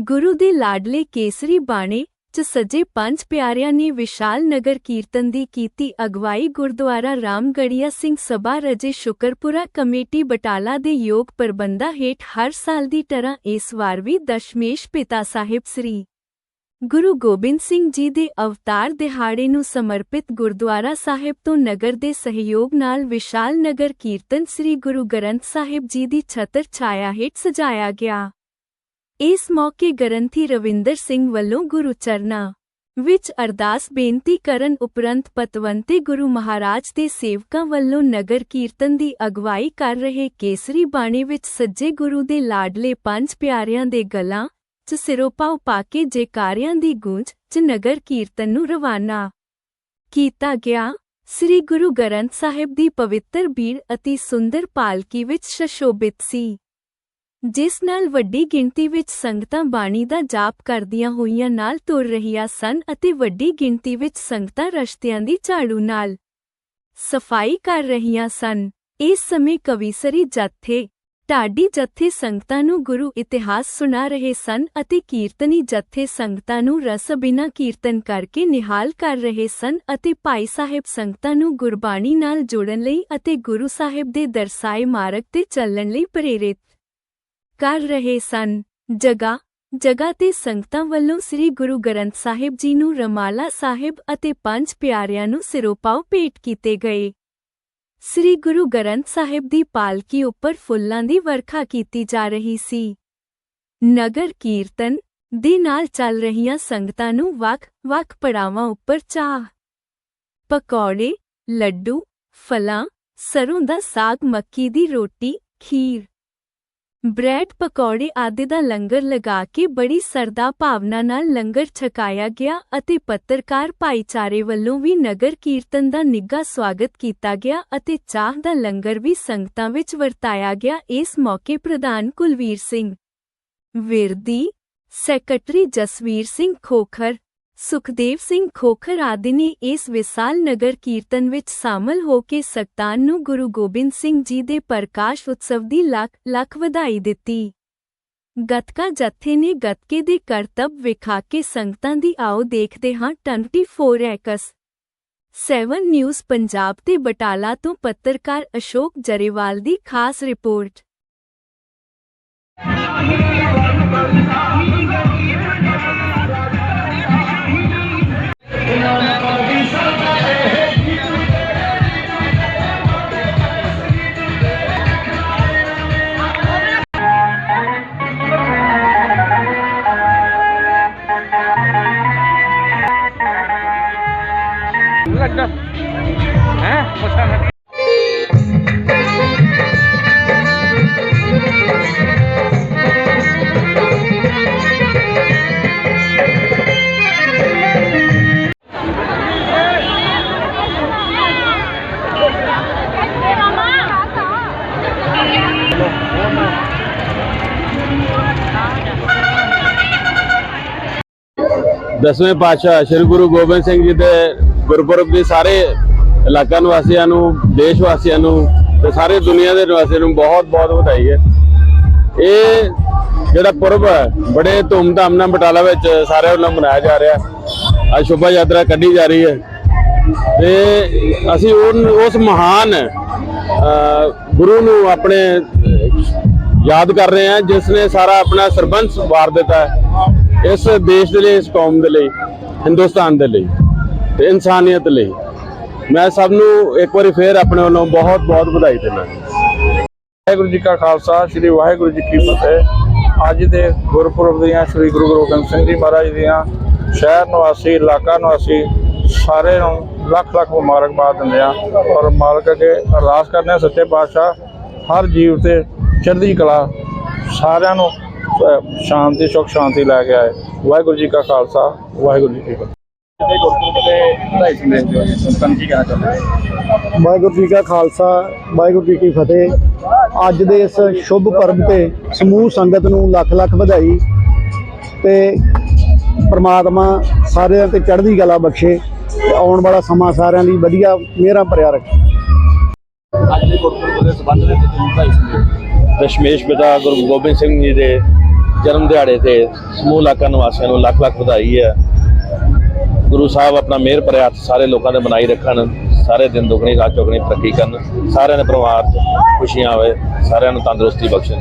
ਗੁਰੂ ਦੇ ਲਾਡਲੇ ਕੇਸਰੀ ਬਾਣੇ ਚ ਸਜੇ ਪੰਜ ਪਿਆਰਿਆਂ ਨੇ ਵਿਸ਼ਾਲ ਨਗਰ ਕੀਰਤਨ ਦੀ ਕੀਤੀ ਅਗਵਾਈ ਗੁਰਦੁਆਰਾ ਰਾਮਗੜੀਆ ਸਿੰਘ ਸਭਾ ਰਜੇ ਸ਼ੁਕਰਪੁਰਾ ਕਮੇਟੀ ਬਟਾਲਾ ਦੇ ਯੋਗ ਪ੍ਰਬੰਧਾਂ ਹੇਠ ਹਰ ਸਾਲ ਦੀ ਤਰ੍ਹਾਂ ਇਸ ਵਾਰ ਵੀ ਦਸ਼ਮੇਸ਼ ਪਿਤਾ ਸਾਹਿਬ ਸ੍ਰੀ ਗੁਰੂ ਗੋਬਿੰਦ ਸਿੰਘ ਜੀ ਦੇ ਅਵਤਾਰ ਦਿਹਾੜੇ ਨੂੰ ਸਮਰਪਿਤ ਗੁਰਦੁਆਰਾ ਸਾਹਿਬ ਤੋਂ ਨਗਰ ਦੇ ਸਹਿਯੋਗ ਨਾਲ ਵਿਸ਼ਾਲ ਨਗਰ ਕੀਰਤਨ ਸ੍ਰੀ ਗੁਰੂ ਗ੍ਰੰਥ ਸਾਹਿਬ ਜੀ ਦੀ ਛਤਰ ਛਾਇਆ ਹੇਠ ਸਜਾਇਆ ਗਿਆ। ਇਸ ਮੌਕੇ ਗ੍ਰੰਥੀ ਰਵਿੰਦਰ ਸਿੰਘ ਵੱਲੋਂ ਗੁਰੂ ਚਰਨਾਂ ਵਿੱਚ ਅਰਦਾਸ ਬੇਨਤੀ ਕਰਨ ਉਪਰੰਤ ਪਤਵੰਤੇ ਗੁਰੂ ਮਹਾਰਾਜ ਦੇ ਸੇਵਕਾਂ ਵੱਲੋਂ ਨਗਰ ਕੀਰਤਨ ਦੀ ਅਗਵਾਈ ਕਰ ਰਹੇ ਕੇਸਰੀ ਬਾਣੀ ਵਿੱਚ ਸੱਜੇ ਗੁਰੂ ਦੇ ਲਾਡਲੇ ਪੰਜ ਪਿਆਰਿਆਂ ਦੇ ਗਲਾਂ 'ਚ ਸਿਰੋਪਾਉ ਪਾ ਕੇ ਜੈਕਾਰਿਆਂ ਦੀ ਗੂੰਜ 'ਚ ਨਗਰ ਕੀਰਤਨ ਨੂੰ ਰਵਾਨਾ ਕੀਤਾ ਗਿਆ। ਸ੍ਰੀ ਗੁਰੂ ਗ੍ਰੰਥ ਸਾਹਿਬ ਦੀ ਪਵਿੱਤਰ ਬੀੜ ਅਤੀ ਸੁੰਦਰ ਪਾਲਕੀ ਵਿੱਚ ਸ਼ਸ਼ੋਭਿਤ ਸੀ। ਜਿਸ ਨਾਲ ਵੱਡੀ ਗਿਣਤੀ ਵਿੱਚ ਸੰਗਤਾਂ ਬਾਣੀ ਦਾ ਜਾਪ ਕਰਦੀਆਂ ਹੋਈਆਂ ਨਾਲ ਤੁਰ ਰਹੀਆਂ ਸਨ ਅਤੇ ਵੱਡੀ ਗਿਣਤੀ ਵਿੱਚ ਸੰਗਤਾਂ ਰਸ਼ਤਿਆਂ ਦੀ ਝਾੜੂ ਨਾਲ ਸਫ਼ਾਈ ਕਰ ਰਹੀਆਂ ਸਨ। ਇਸ ਸਮੇਂ ਕਵੀਸਰੀ ਜਥੇ ਢਾਡੀ ਜਥੇ ਸੰਗਤਾਂ ਨੂੰ ਗੁਰੂ ਇਤਿਹਾਸ ਸੁਣਾ ਰਹੇ ਸਨ ਅਤੇ ਕੀਰਤਨੀ ਜਥੇ ਸੰਗਤਾਂ ਨੂੰ ਰਸ ਬਿਨਾ ਕੀਰਤਨ ਕਰਕੇ ਨਿਹਾਲ ਕਰ ਰਹੇ ਸਨ ਅਤੇ ਭਾਈ ਸਾਹਿਬ ਸੰਗਤਾਂ ਨੂੰ ਗੁਰਬਾਣੀ ਨਾਲ ਜੋੜਨ ਲਈ ਅਤੇ ਗੁਰੂ ਸਾਹਿਬ ਦੇ ਦਰਸਾਏ ਮਾਰਗ ਤੇ ਚੱਲਣ ਲਈ ਪ੍ਰੇਰਿਤ ਕਰ ਰਹੇ ਸਨ। ਜਗਾ ਜਗਾ ਤੇ ਸੰਗਤਾਂ ਵੱਲੋਂ ਸ੍ਰੀ ਗੁਰੂ ਗ੍ਰੰਥ ਸਾਹਿਬ ਜੀ ਨੂੰ ਰਮਾਲਾ ਸਾਹਿਬ ਅਤੇ ਪੰਜ ਪਿਆਰਿਆਂ ਨੂੰ ਸਿਰੋਪਾਉ ਭੇਟ ਕੀਤੇ ਗਏ। ਸ੍ਰੀ ਗੁਰੂ ਗ੍ਰੰਥ ਸਾਹਿਬ ਦੀ ਪਾਲਕੀ ਉੱਪਰ ਫੁੱਲਾਂ ਦੀ ਵਰਖਾ ਕੀਤੀ ਜਾ ਰਹੀ ਸੀ। ਨਗਰ ਕੀਰਤਨ ਦੇ ਨਾਲ ਚੱਲ ਰਹੀਆਂ ਸੰਗਤਾਂ ਨੂੰ ਵੱਖ-ਵੱਖ ਪੜਾਵਾਂ ਉੱਪਰ ਚਾਹ ਪਕੌੜੇ, ਲੱਡੂ, ਫਲਾਂ, ਸਰੋਂ ਦਾ ਸਾਗ, ਮੱਕੀ ਦੀ ਰੋਟੀ, ਖੀਰ ਬ੍ਰੈਡ ਪਕੌੜੇ ਆਦਿ ਦਾ ਲੰਗਰ ਲਗਾ ਕੇ ਬੜੀ ਸਰਦਾ ਭਾਵਨਾ ਨਾਲ ਲੰਗਰ ਛਕਾਇਆ ਗਿਆ ਅਤੇ ਪੱਤਰਕਾਰ ਭਾਈਚਾਰੇ ਵੱਲੋਂ ਵੀ ਨਗਰ ਕੀਰਤਨ ਦਾ ਨਿੱਘਾ ਸਵਾਗਤ ਕੀਤਾ ਗਿਆ ਅਤੇ ਚਾਹ ਦਾ ਲੰਗਰ ਵੀ ਸੰਗਤਾਂ ਵਿੱਚ ਵਰਤਾਇਆ ਗਿਆ। ਇਸ ਮੌਕੇ ਪ੍ਰਧਾਨ ਕੁਲਵੀਰ ਸਿੰਘ, ਵਿਰਦੀ, ਸੈਕਟਰੀ ਜਸਵੀਰ ਸਿੰਘ ਖੋਖਰ ਸੁਖਦੇਵ ਸਿੰਘ ਖੋਖਰ ਆਦਿ ਨੇ ਇਸ ਵਿਸਾਲ ਨਗਰ ਕੀਰਤਨ ਵਿੱਚ ਸ਼ਾਮਲ ਹੋ ਕੇ ਸਖਤਾਨ ਨੂੰ ਗੁਰੂ ਗੋਬਿੰਦ ਸਿੰਘ ਜੀ ਦੇ ਪ੍ਰਕਾਸ਼ ਉਤਸਵ ਦੀ ਲੱਖ ਲੱਖ ਵਧਾਈ ਦਿੱਤੀ। ਗਤਕਾ ਜਥੇ ਨੇ ਗਤਕੇ ਦੇ ਕਰਤੱਵ ਵਿਖਾ ਕੇ ਸੰਗਤਾਂ ਦੀ ਆਓ ਦੇਖਦੇ ਹਾਂ 24 ਐਕਸ 7 ਨਿਊਜ਼ ਪੰਜਾਬ ਤੇ ਬਟਾਲਾ ਤੋਂ ਪੱਤਰਕਾਰ ਅਸ਼ੋਕ ਜਰੇਵਾਲ ਦੀ ਖਾਸ ਰਿਪੋਰਟ। ਲੱਗਦਾ ਹੈ ਪੁੱਛਾਂ ਨਾ ਦਸਵੇਂ ਪਾਤਸ਼ਾਹ ਸ੍ਰੀ ਗੁਰੂ ਗੋਬਿੰਦ ਸਿੰਘ ਜੀ ਦੇ ਗੁਰਪੁਰਬ ਦੀ ਸਾਰੇ ਇਲਾਕਾ ਨਿਵਾਸੀਆਂ ਨੂੰ, ਦੇਸ਼ ਵਾਸੀਆਂ ਨੂੰ ਤੇ ਸਾਰੇ ਦੁਨੀਆ ਦੇ ਨਿਵਾਸੀਆਂ ਨੂੰ ਬਹੁਤ ਬਹੁਤ ਵਧਾਈ ਹੈ। ਇਹ ਜਿਹੜਾ ਪੁਰਬ ਹੈ, ਬੜੇ ਧੂਮਧਾਮ ਨਾਲ ਬਟਾਲਾ ਵਿੱਚ ਸਾਰੇ ਵੱਲੋਂ ਮਨਾਇਆ ਜਾ ਰਿਹਾ। ਅੱਜ ਸ਼ੋਭਾ ਯਾਤਰਾ ਕੱਢੀ ਜਾ ਰਹੀ ਹੈ। ਤੇ ਅਸੀਂ ਉਨ- ਉਸ ਮਹਾਨ ਗੁਰੂ ਨੂੰ ਆਪਣੇ ਯਾਦ ਕਰ ਰਹੇ ਹਾਂ, ਜਿਸ ਨੇ ਸਾਰਾ ਆਪਣਾ ਸਰਬੰਸ ਵਾਰ ਦਿੱਤਾ ਇਸ ਦੇਸ਼ ਦੇ ਲਈ, ਇਸ ਕੌਮ ਦੇ ਲਈ, ਹਿੰਦੁਸਤਾਨ ਦੇ ਲਈ। ਤੇ ਇਨਸਾਨੀਅਤ ਲਈ। ਮੈਂ ਸਭ ਨੂੰ ਇੱਕ ਵਾਰੀ ਫੇਰ ਆਪਣੇ ਵੱਲੋਂ ਬਹੁਤ ਬਹੁਤ ਵਧਾਈ ਦਿੰਦਾ। ਵਾਹਿਗੁਰੂ ਜੀ ਕਾ ਖਾਲਸਾ, ਸ੍ਰੀ ਵਾਹਿਗੁਰੂ ਜੀ ਕੀ ਫਤਿਹ। ਅੱਜ ਦੇ ਗੁਰਪੁਰਬ ਦੀਆਂ ਸ੍ਰੀ ਗੁਰੂ ਗੋਬਿੰਦ ਸਿੰਘ ਜੀ ਮਹਾਰਾਜ ਦੀਆਂ ਸ਼ਹਿਰ ਨਿਵਾਸੀ, ਇਲਾਕਾ ਨਿਵਾਸੀ ਸਾਰੇ ਨੂੰ ਲੱਖ ਲੱਖ ਮੁਬਾਰਕਬਾਦ ਦਿੰਦੇ ਆ ਔਰ ਮਾਲਕ ਅੱਗੇ ਅਰਦਾਸ ਕਰਦੇ ਆ ਸੱਚੇ ਪਾਤਸ਼ਾਹ ਹਰ ਜੀਵ ਤੇ ਚੜ੍ਹਦੀ ਕਲਾ ਸਾਰਿਆਂ ਨੂੰ ਸ਼ਾਂਤੀ, ਸੁਖ, ਸ਼ਾਂਤੀ ਲੈ ਕੇ ਆਏ। ਵਾਹਿਗੁਰੂ ਜੀ ਕਾ ਖਾਲਸਾ, ਵਾਹਿਗੁਰੂ ਜੀ ਕੀ ਫਤਿਹ। ਵਾਹਿਗੁਰੂ ਜੀ ਕਾ ਖਾਲਸਾ ਵਾਹਿਗੁਰੂ ਜੀ ਕੀ ਫਤਿਹ। ਅੱਜ ਦੇ ਇਸ ਸ਼ੁਭ ਪਰਬ ਤੇ ਸਮੂਹ ਸੰਗਤ ਨੂੰ ਲੱਖ ਲੱਖ ਵਧਾਈ ਤੇ ਪ੍ਰਮਾਤਮਾ ਸਾਰਿਆਂ ਤੇ ਚੜ੍ਹਦੀ ਕਲਾ ਬਖਸ਼ੇ ਤੇ ਆਉਣ ਵਾਲਾ ਸਮਾਂ ਸਾਰਿਆਂ ਲਈ ਵਧੀਆ ਮਿਹਰਾਂ ਭਰਿਆ ਰੱਖੇ। ਅੱਜ ਦੇ ਗੁਰਪੁਰਬ ਦੇ ਸੰਬੰਧ ਵਿੱਚ ਦਸ਼ਮੇਸ਼ ਪਿਤਾ ਗੁਰੂ ਗੋਬਿੰਦ ਸਿੰਘ ਜੀ ਦੇ ਜਨਮ ਦਿਹਾੜੇ ਤੇ ਸਮੂਹ ਇਲਾਕਾ ਨਿਵਾਸੀਆਂ ਨੂੰ ਲੱਖ ਲੱਖ ਵਧਾਈ ਹੈ। ਗੁਰੂ ਸਾਹਿਬ ਆਪਣਾ ਮਿਹਰ ਭਰਿਆ ਹੱਥ ਸਾਰੇ ਲੋਕਾਂ ਦੇ ਬਣਾਈ ਰੱਖਣ, ਸਾਰੇ ਦਿਨ ਦੁਗਣੀ ਰਾਤ ਚੌਗਣੀ ਤਰੱਕੀ ਕਰਨ, ਸਾਰਿਆਂ ਦੇ ਪਰਿਵਾਰ 'ਚ ਖੁਸ਼ੀਆਂ ਹੋਵੇ ਸਾਰਿਆਂ ਨੂੰ ਤੰਦਰੁਸਤੀ ਬਖਸ਼ਣ।